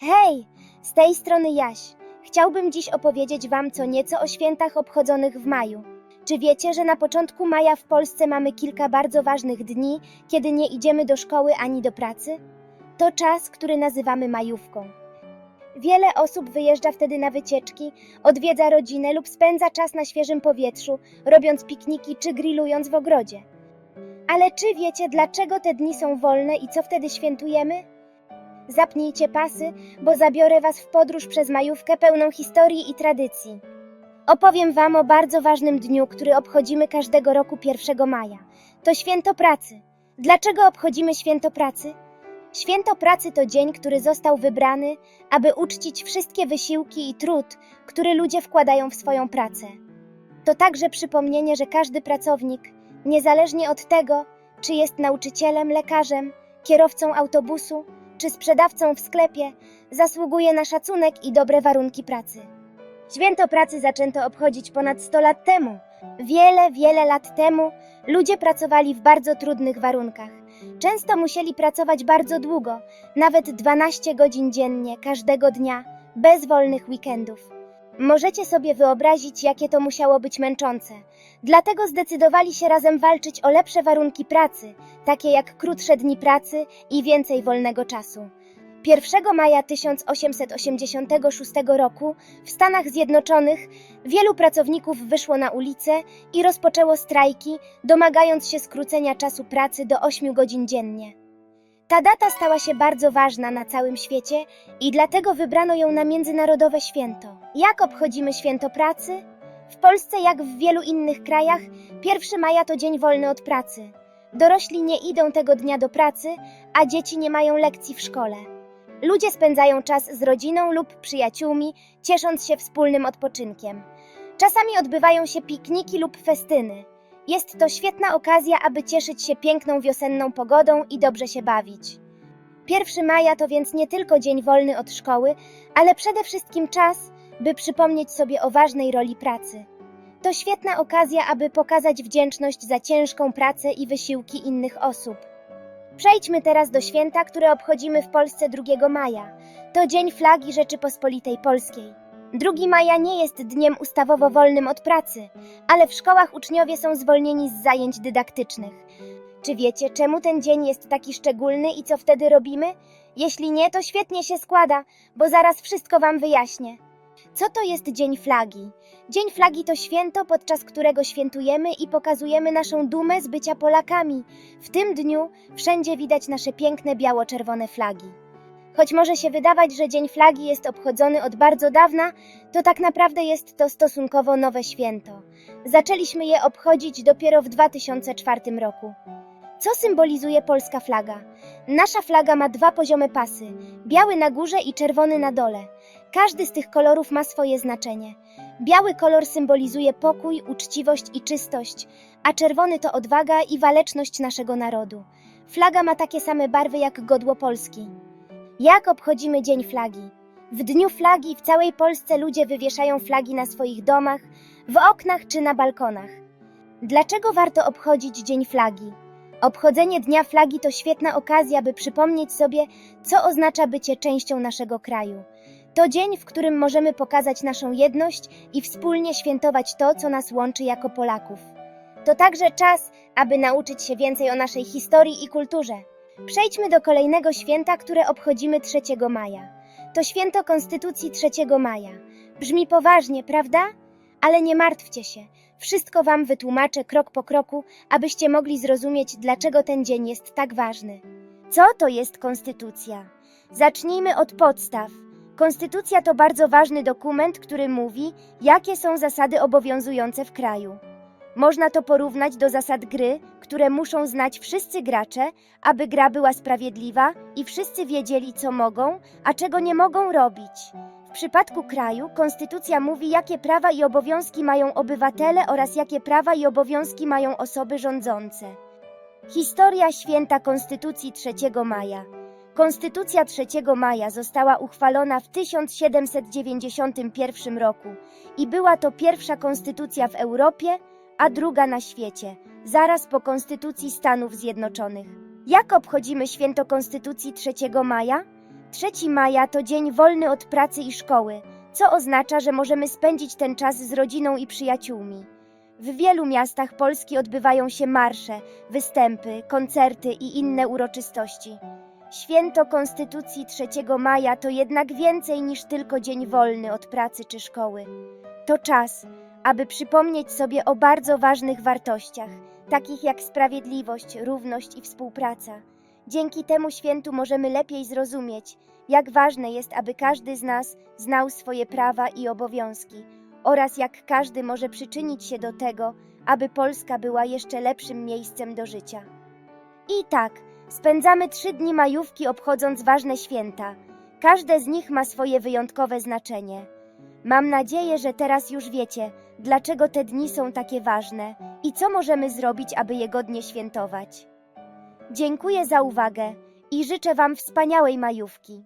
Hej, z tej strony Jaś. Chciałbym dziś opowiedzieć Wam co nieco o świętach obchodzonych w maju. Czy wiecie, że na początku maja w Polsce mamy kilka bardzo ważnych dni, kiedy nie idziemy do szkoły ani do pracy? To czas, który nazywamy majówką. Wiele osób wyjeżdża wtedy na wycieczki, odwiedza rodzinę lub spędza czas na świeżym powietrzu, robiąc pikniki czy grillując w ogrodzie. Ale czy wiecie, dlaczego te dni są wolne i co wtedy świętujemy? Zapnijcie pasy, bo zabiorę Was w podróż przez majówkę pełną historii i tradycji. Opowiem Wam o bardzo ważnym dniu, który obchodzimy każdego roku 1 maja. To święto pracy. Dlaczego obchodzimy święto pracy? Święto pracy to dzień, który został wybrany, aby uczcić wszystkie wysiłki i trud, który ludzie wkładają w swoją pracę. To także przypomnienie, że każdy pracownik, niezależnie od tego, czy jest nauczycielem, lekarzem, kierowcą autobusu, czy sprzedawcą w sklepie, zasługuje na szacunek i dobre warunki pracy. Święto pracy zaczęto obchodzić ponad 100 lat temu. Wiele, wiele lat temu ludzie pracowali w bardzo trudnych warunkach. Często musieli pracować bardzo długo, nawet 12 godzin dziennie, każdego dnia, bez wolnych weekendów. Możecie sobie wyobrazić, jakie to musiało być męczące. Dlatego zdecydowali się razem walczyć o lepsze warunki pracy, takie jak krótsze dni pracy i więcej wolnego czasu. 1 maja 1886 roku w Stanach Zjednoczonych wielu pracowników wyszło na ulicę i rozpoczęło strajki, domagając się skrócenia czasu pracy do 8 godzin dziennie. Ta data stała się bardzo ważna na całym świecie i dlatego wybrano ją na międzynarodowe święto. Jak obchodzimy święto pracy? W Polsce, jak w wielu innych krajach, 1 maja to dzień wolny od pracy. Dorośli nie idą tego dnia do pracy, a dzieci nie mają lekcji w szkole. Ludzie spędzają czas z rodziną lub przyjaciółmi, ciesząc się wspólnym odpoczynkiem. Czasami odbywają się pikniki lub festyny. Jest to świetna okazja, aby cieszyć się piękną wiosenną pogodą i dobrze się bawić. 1 maja to więc nie tylko dzień wolny od szkoły, ale przede wszystkim czas, by przypomnieć sobie o ważnej roli pracy. To świetna okazja, aby pokazać wdzięczność za ciężką pracę i wysiłki innych osób. Przejdźmy teraz do święta, które obchodzimy w Polsce 2 maja. To Dzień Flagi Rzeczypospolitej Polskiej. 2 maja nie jest dniem ustawowo wolnym od pracy, ale w szkołach uczniowie są zwolnieni z zajęć dydaktycznych. Czy wiecie, czemu ten dzień jest taki szczególny i co wtedy robimy? Jeśli nie, to świetnie się składa, bo zaraz wszystko Wam wyjaśnię. Co to jest Dzień Flagi? Dzień Flagi to święto, podczas którego świętujemy i pokazujemy naszą dumę z bycia Polakami. W tym dniu wszędzie widać nasze piękne biało-czerwone flagi. Choć może się wydawać, że Dzień Flagi jest obchodzony od bardzo dawna, to tak naprawdę jest to stosunkowo nowe święto. Zaczęliśmy je obchodzić dopiero w 2004 roku. Co symbolizuje polska flaga? Nasza flaga ma dwa poziome pasy: biały na górze i czerwony na dole. Każdy z tych kolorów ma swoje znaczenie. Biały kolor symbolizuje pokój, uczciwość i czystość, a czerwony to odwaga i waleczność naszego narodu. Flaga ma takie same barwy jak godło Polski. Jak obchodzimy Dzień Flagi? W dniu flagi w całej Polsce ludzie wywieszają flagi na swoich domach, w oknach czy na balkonach. Dlaczego warto obchodzić Dzień Flagi? Obchodzenie Dnia Flagi to świetna okazja, by przypomnieć sobie, co oznacza bycie częścią naszego kraju. To dzień, w którym możemy pokazać naszą jedność i wspólnie świętować to, co nas łączy jako Polaków. To także czas, aby nauczyć się więcej o naszej historii i kulturze. Przejdźmy do kolejnego święta, które obchodzimy 3 maja. To święto Konstytucji 3 maja. Brzmi poważnie, prawda? Ale nie martwcie się. Wszystko Wam wytłumaczę krok po kroku, abyście mogli zrozumieć, dlaczego ten dzień jest tak ważny. Co to jest konstytucja? Zacznijmy od podstaw. Konstytucja to bardzo ważny dokument, który mówi, jakie są zasady obowiązujące w kraju. Można to porównać do zasad gry, które muszą znać wszyscy gracze, aby gra była sprawiedliwa i wszyscy wiedzieli, co mogą, a czego nie mogą robić. W przypadku kraju konstytucja mówi, jakie prawa i obowiązki mają obywatele oraz jakie prawa i obowiązki mają osoby rządzące. Historia święta Konstytucji 3 maja. Konstytucja 3 maja została uchwalona w 1791 roku i była to pierwsza konstytucja w Europie, a druga na świecie, zaraz po Konstytucji Stanów Zjednoczonych. Jak obchodzimy święto Konstytucji 3 maja? 3 maja to dzień wolny od pracy i szkoły, co oznacza, że możemy spędzić ten czas z rodziną i przyjaciółmi. W wielu miastach Polski odbywają się marsze, występy, koncerty i inne uroczystości. Święto Konstytucji 3 maja to jednak więcej niż tylko dzień wolny od pracy czy szkoły. To czas, aby przypomnieć sobie o bardzo ważnych wartościach, takich jak sprawiedliwość, równość i współpraca. Dzięki temu świętu możemy lepiej zrozumieć, jak ważne jest, aby każdy z nas znał swoje prawa i obowiązki oraz jak każdy może przyczynić się do tego, aby Polska była jeszcze lepszym miejscem do życia. I tak, spędzamy trzy dni majówki obchodząc ważne święta. Każde z nich ma swoje wyjątkowe znaczenie. Mam nadzieję, że teraz już wiecie, dlaczego te dni są takie ważne i co możemy zrobić, aby je godnie świętować. Dziękuję za uwagę i życzę Wam wspaniałej majówki.